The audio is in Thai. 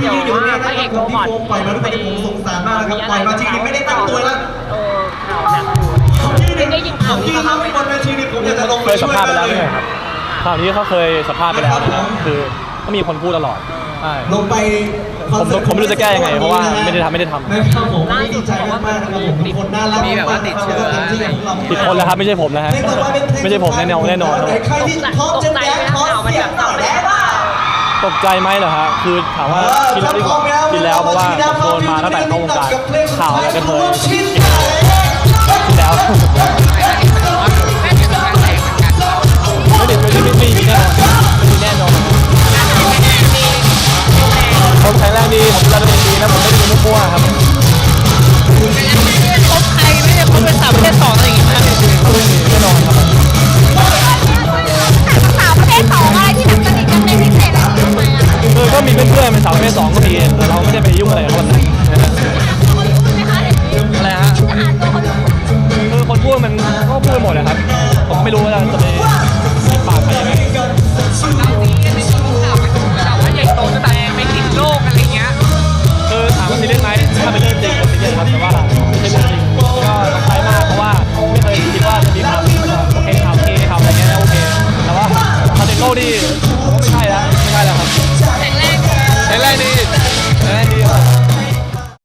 ที่ยืนอยู่ตรงนี้นะครับผมที่โฟมปล่อยมาทุกคนที่ผมสงสารมากนะครับปล่อยมาทีนี้ไม่ได้ตั้งตัวแล้วเออข่าวหนักอยู่ที่ได้ยินข่าวที่นี้เขาบ้างไหมบนเวทีนี่ผมอยากจะลงเคไปยสัช่มวยภาษณ์ไปแล้วเลไม่ยใช่ครับข่าวนี้เขาเคยสัมภาษณ์ไปแล้วนะครับคือก็มีคนพูดตลอดใช่ลงไปคอนเสิร์ตผมไม่รู้จะแก้ยังไงเพราะว่าไม่ได้ทำไม่ได้ทำนะครับผมวันนี้ดีใจมากๆนะครับผมทุกคนน่ารักมีแบบว่าติดเชื้อแล้วก็ต็มที่กับเราผิดคนแล้วครับไม่ใช่ผมนะฮะเพลงต่อไปเป็นเพลงไม่ใช่ผมแน่นอนแน่นอนครับใครที่พร้อมจะแดนซ์ขอเสียงหน่อยได้ป่ะ ตกใจไหมเหรอฮะคือถามว่าคิดแล้วดีกว่าคิดแล้วเพราะว่าผมโดนมาตั้งแต่เข้าวงการข่าวเนี่ยกระเทยคิดแล้วไม่ได้ไม่ได้ไม่ไม่มีแน่นอนไม่มีแน่นอนผมแข็งแรงดีผมดูแลตัวเองดีนะผมไม่ได้เป็นมั่วๆครับ เพื่อนๆเป็นสาวประเภทสองก็มีแต่เราไม่ได้ไปยุ่งอะไรกับเขานะฮะอะไรฮะคือคนพูดมันก็พูดหมดนะครับ ผมไม่รู้ว่าจะไปปิดปากใครยังไงเรานี้ไม่ใช่ข่านใหญ่โตจะแต่ไม่ติดโลกอะไรเงี้ยคือถามว่าซีเรียสไหมถ้าเป็นเรื่องจริงก็ซีเรียสครับแต่ว่าไม่ใช่เรื่องจริงก็ตกใจมากเพราะว่าไม่เคยคิดว่าจะมีข่าวโอเคข่าวเคข่าวอะไรเงี้ยนะโอเคแต่ว่าติดโลกนี่